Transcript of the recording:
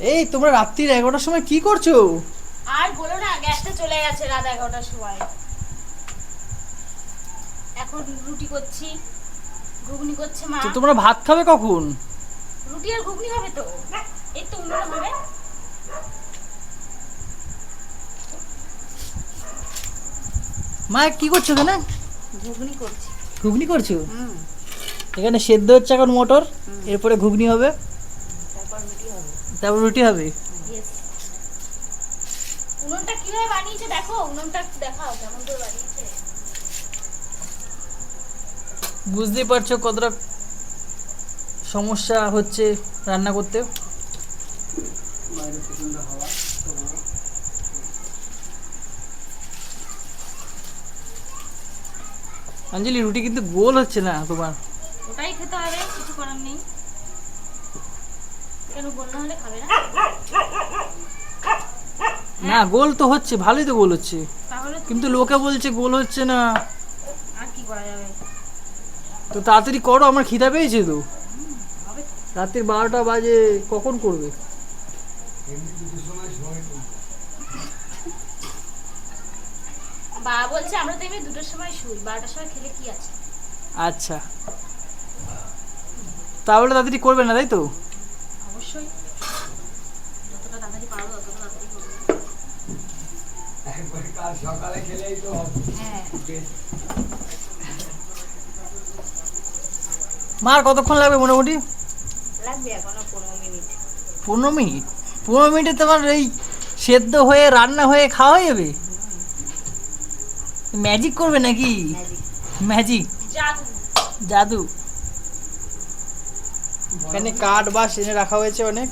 এই তোমরা রাত্রির এগারোটার সময় কি করছ? আর বলো না গ্যাসটা চলে গেছে রাত এগারোটার সময়। এখন রুটি করছি ঘুগনি করছে মা। তো তোমরা ভাত খাবে কখন? রুটি আর ঘুগনি হবে তো? এই তো উনুনে হবে মা কি করছ এখানে? ঘুগনি করছি। ঘুগনি করছ? হুম। এখানে সেদ্ধ হচ্ছে এখন মটর এরপরে ঘুগনি হবে। তারপর রুটি হবে? উনুনটা কীভাবে বানিয়েছে দেখো উনুনটা দেখাও কেমন করে বানিয়েছে। বুঝতেই পারছ কতটা সমস্যা হচ্ছে রান্না করতে? অঞ্জলি রুটি কিন্তু গোল হচ্ছে না তোমার। ওটাই খেতে হবে কিছু করার নেই কেন বন্যা হলে খাবে না? না গোল তো হচ্ছে ভালোই তো গোল হচ্ছে। কিন্তু লোকে বলছে গোল হচ্ছে না। তো তাড়াতাড়ি করো আমার খিদা পেয়েছে তো। রাত্রির বারোটা বাজে কখন করবে? বাবা বলছে আমরা তো এমনি দুটোর সময় শুই বারোটার সময় খেলে কি আছে? আচ্ছা। তাহলে তাড়াতাড়ি করবে না তাই তো? পারব ততটা তাড়াতাড়ি করব কাল সকালে খেলেই তো হ্যাঁ মার কতক্ষণ লাগবে মোটামুটি? লাগবে এখনও পনেরো মিনিট। পনেরো মিনিট? পনেরো মিনিটে তোমার এই সেদ্ধ হয়ে রান্না হয়ে খাওয়া হয়ে যাবে? ম্যাজিক করবে নাকি? ম্যাজিক জাদু। জাদু। এখানে কাঠ বাস এনে রাখা হয়েছে অনেক।